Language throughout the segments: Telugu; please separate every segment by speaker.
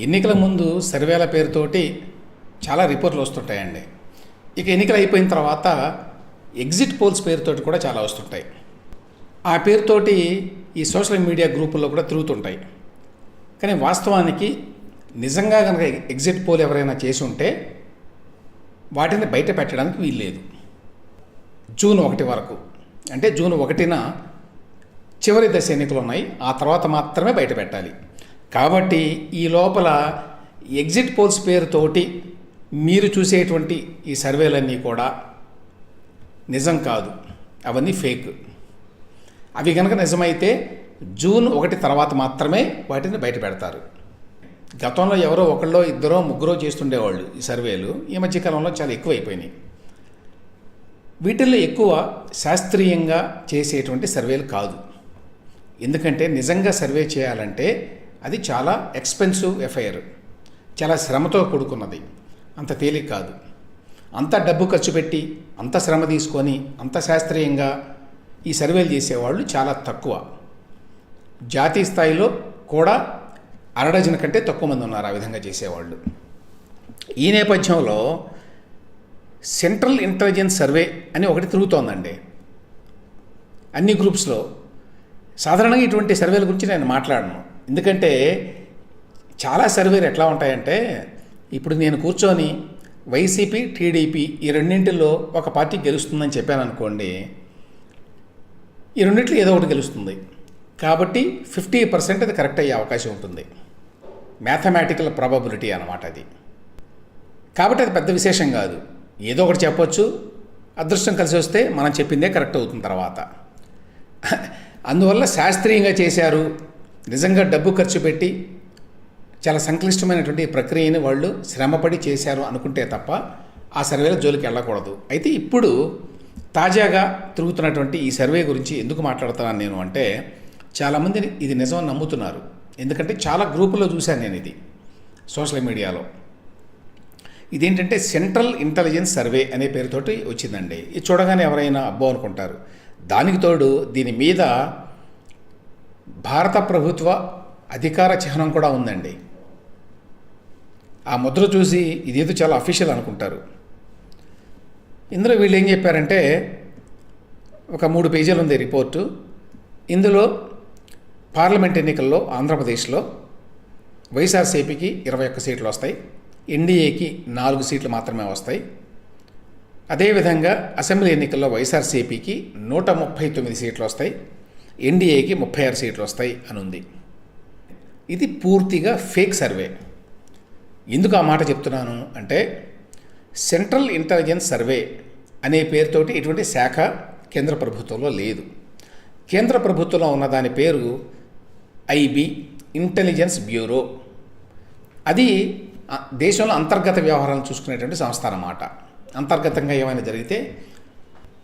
Speaker 1: ఎన్నికల ముందు సర్వేల పేరుతోటి చాలా రిపోర్ట్లు వస్తుంటాయండి. ఇక ఎన్నికలు అయిపోయిన తర్వాత ఎగ్జిట్ పోల్స్ పేరుతోటి కూడా చాలా వస్తుంటాయి. ఆ పేరుతోటి ఈ సోషల్ మీడియా గ్రూపుల్లో కూడా తిరుగుతుంటాయి. కానీ వాస్తవానికి నిజంగా కనుక ఎగ్జిట్ పోల్ ఎవరైనా చేసి ఉంటే వాటిని బయట పెట్టడానికి వీల్లేదు. జూన్ ఒకటి వరకు. అంటే జూన్ ఒకటిన చివరి దశ ఎన్నికలు ఉన్నాయి. ఆ తర్వాత మాత్రమే బయట పెట్టాలి. కాబట్టి ఈ లోపల ఎగ్జిట్ పోల్స్ పేరుతోటి మీరు చూసేటువంటి ఈ సర్వేలన్నీ కూడా నిజం కాదు. అవన్నీ ఫేక్. అవి కనుక నిజమైతే జూన్ ఒకటి తర్వాత మాత్రమే వాటిని బయట పెడతారు. గతంలో ఎవరో ఒకళ్ళో ఇద్దరో ముగ్గురో చేస్తుండేవాళ్ళు ఈ సర్వేలు. ఈ మధ్యకాలంలో చాలా ఎక్కువైపోయినాయి. వీటిల్లో ఎక్కువ శాస్త్రీయంగా చేసేటువంటి సర్వేలు కాదు. ఎందుకంటే నిజంగా సర్వే చేయాలంటే అది చాలా ఎక్స్పెన్సివ్ ఎఫ్ఐఆర్ చాలా శ్రమతో కూడుకున్నది. అంత తేలిక కాదు. అంత డబ్బు ఖర్చు పెట్టి అంత శ్రమ తీసుకొని అంత శాస్త్రీయంగా ఈ సర్వేలు చేసేవాళ్ళు చాలా తక్కువ. జాతీయ స్థాయిలో కూడా అరడజన కంటే తక్కువ మంది ఉన్నారు ఆ విధంగా చేసేవాళ్ళు. ఈ నేపథ్యంలో సెంట్రల్ ఇంటెలిజెన్స్ సర్వే అని ఒకటి తిరుగుతోందండి. అన్ని గ్రూప్స్లో. సాధారణంగా ఇటువంటి సర్వేల గురించి నేను మాట్లాడను. ఎందుకంటే చాలా సర్వేలు ఎట్లా ఉంటాయంటే ఇప్పుడు నేను కూర్చొని వైసీపీ టీడీపీ ఈ రెండింటిలో ఒక పార్టీ గెలుస్తుందని చెప్పాను అనుకోండి ఈ రెండింటిలో ఏదో ఒకటి గెలుస్తుంది. కాబట్టి ఫిఫ్టీ పర్సెంట్ అది కరెక్ట్ అయ్యే అవకాశం ఉంటుంది. మ్యాథమెటికల్ ప్రాబబిలిటీ అన్నమాట అది. కాబట్టి అది పెద్ద విశేషం కాదు. ఏదో ఒకటి చెప్పొచ్చు అదృష్టం కలిసి వస్తే మనం చెప్పిందే కరెక్ట్ అవుతుంది తర్వాత. అందువల్ల శాస్త్రీయంగా చేశారు నిజంగా డబ్బు ఖర్చు పెట్టి చాలా సంక్లిష్టమైనటువంటి ప్రక్రియని వాళ్ళు శ్రమపడి చేశారు అనుకుంటే తప్ప ఆ సర్వేల జోలికి వెళ్ళకూడదు. అయితే ఇప్పుడు తాజాగా తిరుగుతున్నటువంటి ఈ సర్వే గురించి ఎందుకు మాట్లాడుతున్నాను నేను అంటే చాలామంది ఇది నిజం నమ్ముతున్నారు. ఎందుకంటే చాలా గ్రూపుల్లో చూశాను నేను ఇది సోషల్ మీడియాలో. ఇదేంటంటే సెంట్రల్ ఇంటెలిజెన్స్ సర్వే అనే పేరుతోటి వచ్చిందండి. ఇది చూడగానే ఎవరైనా అబ్బో అనుకుంటారు. దానికి తోడు దీని మీద భారత ప్రభుత్వ అధికార చిహ్నం కూడా ఉందండి. ఆ ముద్ర చూసి ఇదేదో చాలా అఫీషియల్ అనుకుంటారు. ఇందులో వీళ్ళు ఏం చెప్పారంటే ఒక మూడు పేజీలు ఉంది రిపోర్టు. ఇందులో పార్లమెంట్ ఎన్నికల్లో ఆంధ్రప్రదేశ్లో వైఎస్ఆర్సీపీకి ఇరవై ఒక్క సీట్లు వస్తాయి. ఎన్డీఏకి నాలుగు సీట్లు మాత్రమే వస్తాయి. అదేవిధంగా అసెంబ్లీ ఎన్నికల్లో వైఎస్ఆర్సీపీకి నూట ముప్పై తొమ్మిది సీట్లు వస్తాయి. ఎన్డీఏకి ముప్పై ఆరు సీట్లు వస్తాయి అని ఉంది ఇది పూర్తిగా ఫేక్ సర్వే. ఎందుకు ఆ మాట చెప్తున్నాను అంటే సెంట్రల్ ఇంటెలిజెన్స్ సర్వే అనే పేరుతోటి ఇటువంటి శాఖ కేంద్ర ప్రభుత్వంలో లేదు. కేంద్ర ప్రభుత్వంలో ఉన్న దాని పేరు ఐబి ఇంటెలిజెన్స్ బ్యూరో. అది దేశంలో అంతర్గత వ్యవహారాలను చూసుకునేటువంటి సంస్థ అన్నమాట. అంతర్గతంగా ఏమైనా జరిగితే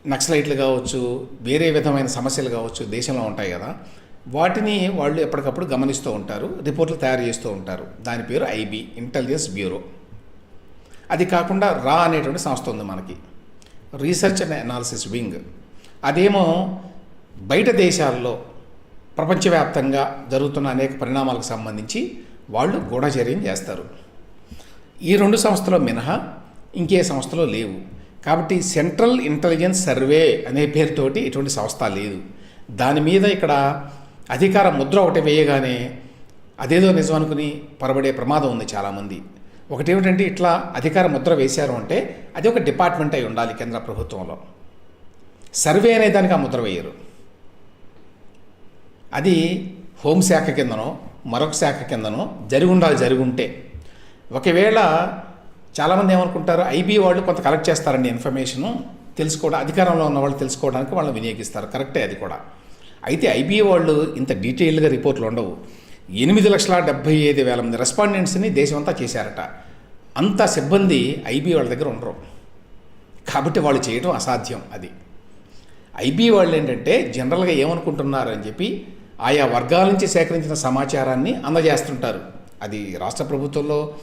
Speaker 1: నక్సలైట్లు కావచ్చు వేరే విధమైన సమస్యలు కావచ్చు దేశంలో ఉంటాయి కదా. వాటిని వాళ్ళు ఎప్పటికప్పుడు గమనిస్తూ ఉంటారు రిపోర్ట్లు తయారు చేస్తూ ఉంటారు. దాని పేరు ఐబి ఇంటెలిజెన్స్ బ్యూరో అది కాకుండా రా అనేటువంటి సంస్థ ఉంది మనకి. రీసెర్చ్ అండ్ అనాలిసిస్ వింగ్ అదేమో బయట దేశాల్లో ప్రపంచవ్యాప్తంగా జరుగుతున్న అనేక పరిణామాలకు సంబంధించి వాళ్ళు గూఢచర్యం చేస్తారు. ఈ రెండు సంస్థలు మినహా ఇంకే సంస్థలో లేవు. కాబట్టి సెంట్రల్ ఇంటెలిజెన్స్ సర్వే అనే పేరుతోటి ఎటువంటి సంస్థ లేదు. దాని మీద ఇక్కడ అధికార ముద్ర ఒకటి వేయగానే అదేదో నిజం అనుకుని పొరబడే ప్రమాదం ఉంది చాలామంది. ఒకటేమిటంటే ఇట్లా అధికార ముద్ర వేశారు అంటే అది ఒక డిపార్ట్మెంట్ అయి ఉండాలి కేంద్ర ప్రభుత్వంలో. సర్వే అనే దానికి ఆ ముద్ర వేయరు. అది హోంశాఖ కిందనో మరొక శాఖ కిందనో జరిగి ఉండాలి జరిగి ఉంటే. ఒకవేళ చాలామంది ఏమనుకుంటారు ఐబీ వాళ్ళు కొంత కలెక్ట్ చేస్తారండి ఇన్ఫర్మేషను తెలుసుకోవడం అధికారంలో ఉన్న వాళ్ళు తెలుసుకోవడానికి వాళ్ళు వినియోగిస్తారు. కరెక్టే అది కూడా. అయితే ఐబీఏ వాళ్ళు ఇంత డీటెయిల్గా రిపోర్ట్లు ఉండవు. ఎనిమిది లక్షల డెబ్బై ఐదు వేల మంది రెస్పాండెంట్స్ని దేశమంతా చేశారట. అంత సిబ్బంది ఐబీ వాళ్ళ దగ్గర ఉండరు. కాబట్టి వాళ్ళు చేయడం అసాధ్యం అది. ఐబీ వాళ్ళు ఏంటంటే జనరల్గా ఏమనుకుంటున్నారు అని చెప్పి ఆయా వర్గాల నుంచి సేకరించిన సమాచారాన్ని అందజేస్తుంటారు. అది రాష్ట్ర ప్రభుత్వంలో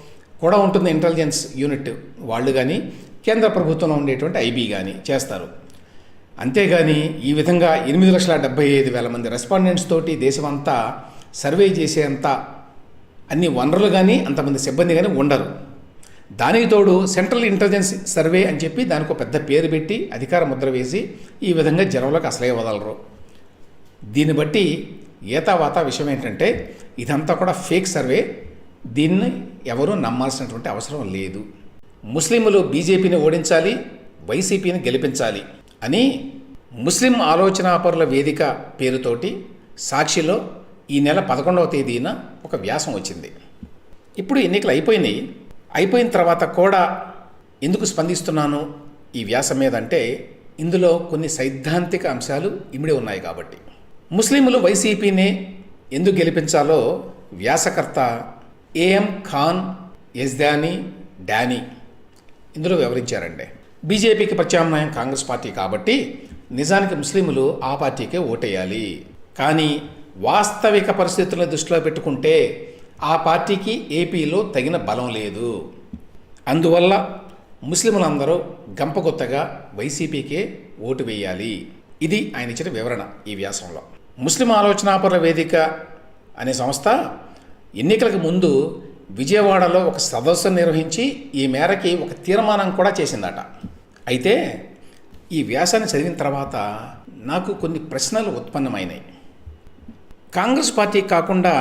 Speaker 1: కూడా ఉంటుంది ఇంటెలిజెన్స్ యూనిట్ వాళ్ళు కానీ కేంద్ర ప్రభుత్వంలో ఉండేటువంటి ఐబీ కానీ చేస్తారు. అంతేగాని ఈ విధంగా ఎనిమిది లక్షల డెబ్బై ఐదు వేల మంది రెస్పాండెంట్స్ తోటి దేశమంతా సర్వే చేసేంత అన్ని వనరులు కానీ అంతమంది సిబ్బంది కానీ ఉండరు. దానికి తోడు సెంట్రల్ ఇంటెలిజెన్స్ సర్వే అని చెప్పి దానికి ఒక పెద్ద పేరు పెట్టి అధికార ముద్ర వేసి ఈ విధంగా జనంలోకి అసలే వదలరు. దీన్ని బట్టి ఏతావాత విషయం ఏంటంటే ఇదంతా కూడా ఫేక్ సర్వే దీన్ని ఎవరూ నమ్మాల్సినటువంటి అవసరం లేదు. ముస్లింలు బీజేపీని ఓడించాలి వైసీపీని గెలిపించాలి అని ముస్లిం ఆలోచనాపరుల వేదిక పేరుతోటి సాక్షిలో ఈ నెల పదకొండవ తేదీన ఒక వ్యాసం వచ్చింది. ఇప్పుడు ఎన్నికలు అయిపోయినాయి. అయిపోయిన తర్వాత కూడా ఎందుకు స్పందిస్తున్నాను? ఈ వ్యాసం మీద అంటే ఇందులో కొన్ని సైద్ధాంతిక అంశాలు ఇమిడి ఉన్నాయి కాబట్టి. ముస్లింలు వైసీపీని ఎందుకు గెలిపించాలో వ్యాసకర్త ఏఎం ఖాన్ యజ్దానీ డానీ ఇందులో వివరించారండి. బీజేపీకి ప్రత్యామ్నాయం కాంగ్రెస్ పార్టీ కాబట్టి నిజానికి ముస్లింలు ఆ పార్టీకే ఓటేయాలి. కానీ వాస్తవిక పరిస్థితులను దృష్టిలో పెట్టుకుంటే ఆ పార్టీకి ఏపీలో తగిన బలం లేదు. అందువల్ల ముస్లింలందరూ గంపగొత్తగా వైసీపీకే ఓటు వేయాలి. ఇది ఆయన ఇచ్చిన వివరణ ఈ వ్యాసంలో. ముస్లిం ఆలోచనాపర వేదిక అనే సంస్థ ఎన్నికలకు ముందు విజయవాడలో ఒక సదస్సు నిర్వహించి ఈ మేరకి ఒక తీర్మానం కూడా చేసిందట. అయితే ఈ వ్యాసాన్ని చదివిన తర్వాత నాకు కొన్ని ప్రశ్నలు ఉత్పన్నమైనాయి. కాంగ్రెస్ పార్టీ కాకుండా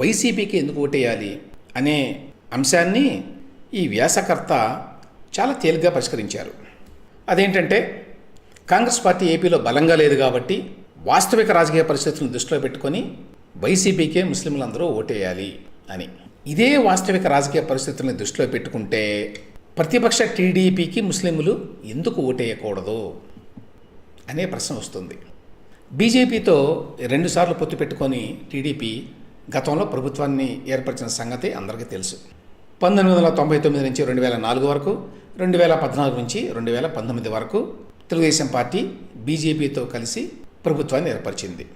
Speaker 1: వైసీపీకి ఎందుకు ఓటేయాలి అనే అంశాన్ని ఈ వ్యాసకర్త చాలా తేలిగ్గా పరిష్కరించారు. అదేంటంటే కాంగ్రెస్ పార్టీ ఏపీలో బలంగా లేదు కాబట్టి వాస్తవిక రాజకీయ పరిస్థితులను దృష్టిలో పెట్టుకొని వైసీపీకే ముస్లింలందరూ ఓటేయాలి అని. ఇదే వాస్తవిక రాజకీయ పరిస్థితుల్ని దృష్టిలో పెట్టుకుంటే ప్రతిపక్ష టీడీపీకి ముస్లింలు ఎందుకు ఓటేయకూడదు అనే ప్రశ్న వస్తుంది. బీజేపీతో రెండుసార్లు పొత్తు పెట్టుకొని టీడీపీ గతంలో ప్రభుత్వాన్ని ఏర్పరిచిన సంగతి అందరికీ తెలుసు. పంతొమ్మిది వందల తొంభై తొమ్మిది నుంచి రెండు వేల నాలుగు వరకు రెండు వేల పద్నాలుగు నుంచి రెండు వేల పంతొమ్మిది వరకు తెలుగుదేశం పార్టీ బీజేపీతో కలిసి ప్రభుత్వాన్ని ఏర్పరిచింది.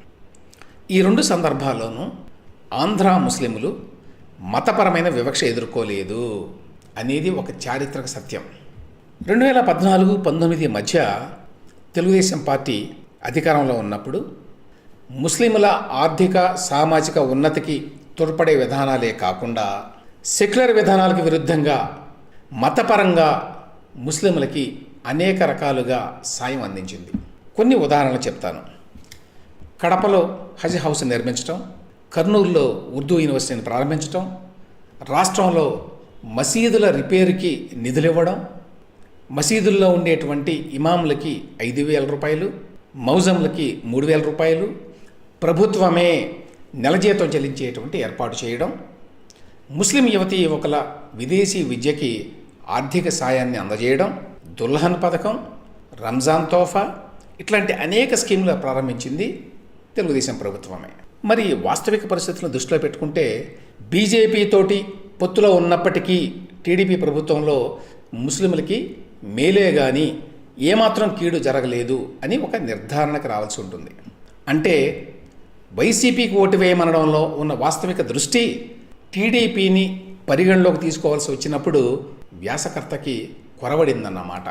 Speaker 1: ఈ రెండు సందర్భాల్లోనూ ఆంధ్ర ముస్లింలు మతపరమైన వివక్ష ఎదుర్కోలేదు అనేది ఒక చారిత్రక సత్యం. రెండు వేల పద్నాలుగు పంతొమ్మిది మధ్య తెలుగుదేశం పార్టీ అధికారంలో ఉన్నప్పుడు ముస్లింల ఆర్థిక సామాజిక ఉన్నతికి తోడ్పడే విధానాలే కాకుండా సెక్యులర్ విధానాలకు విరుద్ధంగా మతపరంగా ముస్లింలకి అనేక రకాలుగా సాయం అందించింది. కొన్ని ఉదాహరణలు చెప్తాను. కడపలో హజ్ హౌస్ నిర్మించడం కర్నూలులో ఉర్దూ యూనివర్సిటీని ప్రారంభించడం రాష్ట్రంలో మసీదుల రిపేరుకి నిధులు ఇవ్వడం మసీదుల్లో ఉండేటువంటి ఇమాములకి ఐదు వేల రూపాయలు మౌజంలకి మూడు వేల రూపాయలు ప్రభుత్వమే నెల జీతం చెల్లించేటువంటి ఏర్పాటు చేయడం ముస్లిం యువతి యువకుల విదేశీ విద్యకి ఆర్థిక సాయాన్ని అందజేయడం దుల్హన్ పథకం రంజాన్ తోఫా ఇట్లాంటి అనేక స్కీములు ప్రారంభించింది తెలుగుదేశం ప్రభుత్వమే. మరి వాస్తవిక పరిస్థితులను దృష్టిలో పెట్టుకుంటే బీజేపీతోటి పొత్తులో ఉన్నప్పటికీ టీడీపీ ప్రభుత్వంలో ముస్లింలకి మేలే కానీ ఏమాత్రం కీడు జరగలేదు అని ఒక నిర్ధారణకు రావాల్సి ఉంటుంది. అంటే వైసీపీకి ఓటు వేయమనడంలో ఉన్న వాస్తవిక దృష్టి టీడీపీని పరిగణలోకి తీసుకోవాల్సి వచ్చినప్పుడు వ్యాసకర్తకి కొరవడిందన్నమాట.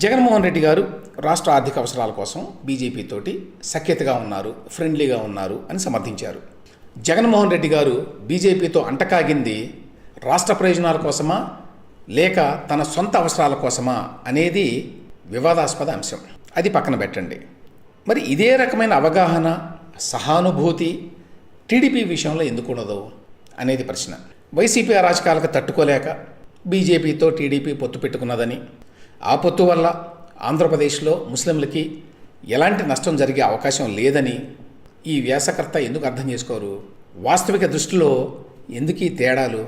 Speaker 1: జగన్మోహన్ రెడ్డి గారు రాష్ట్ర ఆర్థిక అవసరాల కోసం బీజేపీ తోటి సఖ్యతగా ఉన్నారు ఫ్రెండ్లీగా ఉన్నారు అని సమర్థించారు. జగన్మోహన్ రెడ్డి గారు బీజేపీతో అంటకాగింది రాష్ట్ర ప్రయోజనాల కోసమా లేక తన సొంత అవసరాల కోసమా అనేది వివాదాస్పద అంశం. అది పక్కన పెట్టండి. మరి ఇదే రకమైన అవగాహన సహానుభూతి టీడీపీ విషయంలో ఎందుకు ఉండదు అనేది ప్రశ్న. వైసీపీ అరాచకాలకు తట్టుకోలేక బీజేపీతో టీడీపీ పొత్తు పెట్టుకున్నదని ఆ పొత్తు వల్ల ఆంధ్రప్రదేశ్లో ముస్లింలకి ఎలాంటి నష్టం జరిగే అవకాశం లేదని ఈ వ్యాసకర్త ఎందుకు అర్థం చేసుకోరు? వాస్తవిక దృష్టిలో ఎందుకు ఈ తేడాలు?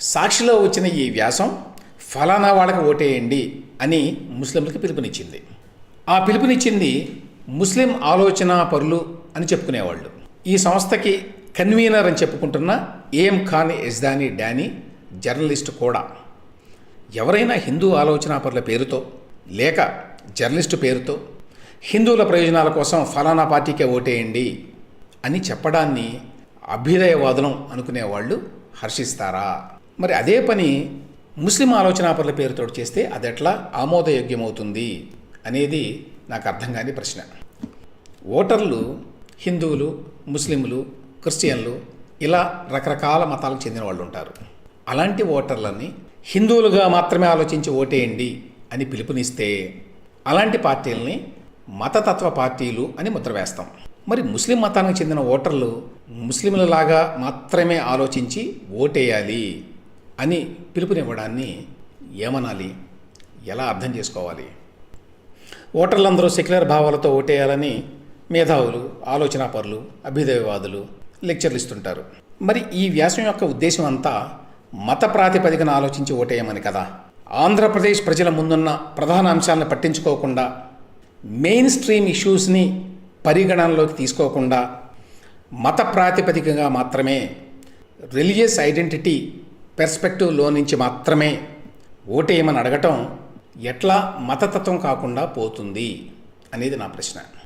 Speaker 1: సాక్షిలో వచ్చిన ఈ వ్యాసం ఫలానా వాళ్ళకి ఓటేయండి అని ముస్లింలకు పిలుపునిచ్చింది. ఆ పిలుపునిచ్చింది ముస్లిం ఆలోచన పరులు అని చెప్పుకునేవాళ్ళు. ఈ సంస్థకి కన్వీనర్ అని చెప్పుకుంటున్న ఏఎం ఖాన్ యజ్దాని డానీ జర్నలిస్టు కూడా. ఎవరైనా హిందూ ఆలోచనాపరుల పేరుతో లేక జర్నలిస్టు పేరుతో హిందువుల ప్రయోజనాల కోసం ఫలానా పార్టీకే ఓటేయండి అని చెప్పడాన్ని అభ్యుదయవాదనం అనుకునేవాళ్ళు హర్షిస్తారా? మరి అదే పని ముస్లిం ఆలోచనాపరుల పేరుతో చేస్తే అది ఎట్లా ఆమోదయోగ్యమవుతుంది అనేది నాకు అర్థం కాని ప్రశ్న. ఓటర్లు హిందువులు ముస్లింలు క్రిస్టియన్లు ఇలా రకరకాల మతాలకు చెందిన వాళ్ళు ఉంటారు అలాంటి ఓటర్లని హిందువులుగా మాత్రమే ఆలోచించి ఓటేయండి అని పిలుపునిస్తే అలాంటి పార్టీలని మతతత్వ పార్టీలు అని ముద్ర వేస్తాం. మరి ముస్లిం మతానికి చెందిన ఓటర్లు ముస్లింలలాగా మాత్రమే ఆలోచించి ఓటేయాలి అని పిలుపునివ్వడాన్ని ఏమనాలి? ఎలా అర్థం చేసుకోవాలి? ఓటర్లందరూ సెక్యులర్ భావాలతో ఓటేయాలని మేధావులు ఆలోచనాపరులు అభ్యుదయవాదులు లెక్చర్లు ఇస్తుంటారు. మరి ఈ వ్యాసం యొక్క ఉద్దేశం అంతా మత ప్రాతిపదికన ఆలోచించి ఓటేయమని కదా. ఆంధ్రప్రదేశ్ ప్రజల ముందున్న ప్రధాన అంశాలను పట్టించుకోకుండా మెయిన్ స్ట్రీమ్ ఇష్యూస్ని పరిగణనలోకి తీసుకోకుండా మత ప్రాతిపదికగా మాత్రమే రిలీజియస్ ఐడెంటిటీ పెర్స్పెక్టివ్లో నుంచి మాత్రమే ఓటేయమని అడగటం ఎట్లా మతతత్వం కాకుండా పోతుంది అనేది నా ప్రశ్న.